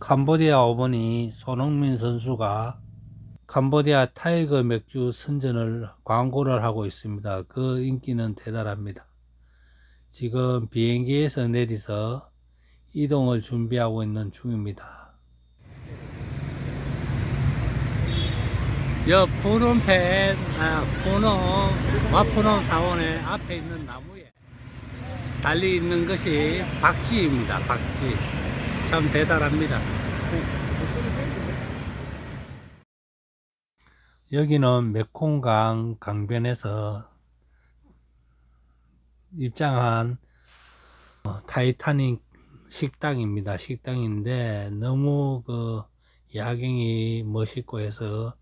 캄보디아 어머니 손흥민 선수가 캄보디아 타이거 맥주 선전을 광고를 하고 있습니다. 그 인기는 대단합니다. 지금 비행기에서 내려서 이동을 준비하고 있는 중입니다. 여 푸놈펜, 아, 푸놈, 와푸놈 사원의 앞에 있는 나무에 달리 있는 것이 박쥐입니다. 박쥐. 참 대단합니다. 여기는 메콩강 강변에서 입장한 어, 타이타닉 식당입니다. 식당인데 너무 그 야경이 멋있고 해서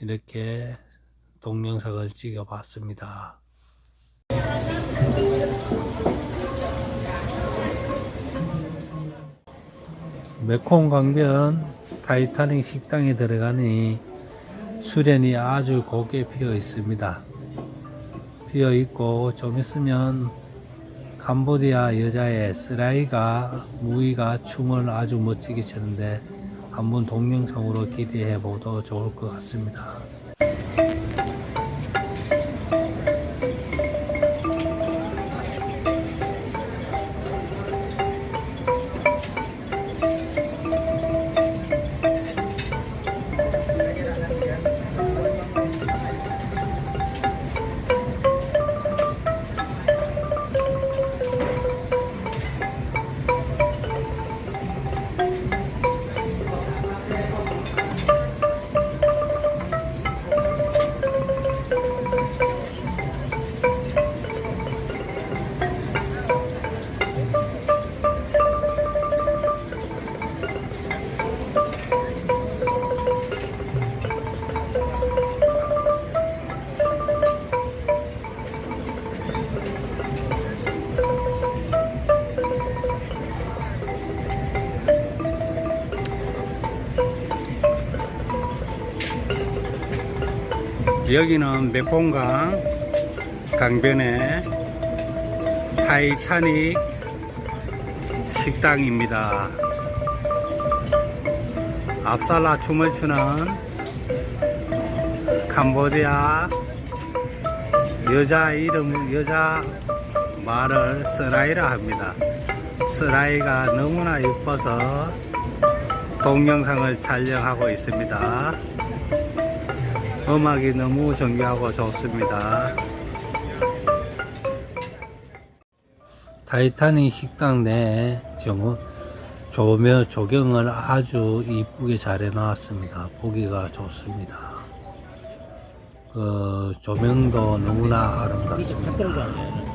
이렇게 동영상을 찍어 봤습니다. 메콩 강변 타이타닉 식당에 들어가니 수련이 아주 곱게 피어 있습니다. 피어 있고 좀 있으면 캄보디아 여자의 쓰라이가 무이가 춤을 아주 멋지게 추는데 한번 동영상으로 기대해 보도 좋을 것 같습니다. 여기는 메콩강 강변의 타이타닉 식당입니다. 압살라 춤을 추는 캄보디아 여자 이름 여자 말을 쓰라이라 합니다. 쓰라이가 너무나 예뻐서 동영상을 촬영하고 있습니다. 음악이 너무 정교하고 좋습니다. 타이타닉 식당 내 정- 조명, 조경을 아주 이쁘게 잘 해놨습니다. 보기가 좋습니다. 그 조명도 너무나 아름답습니다.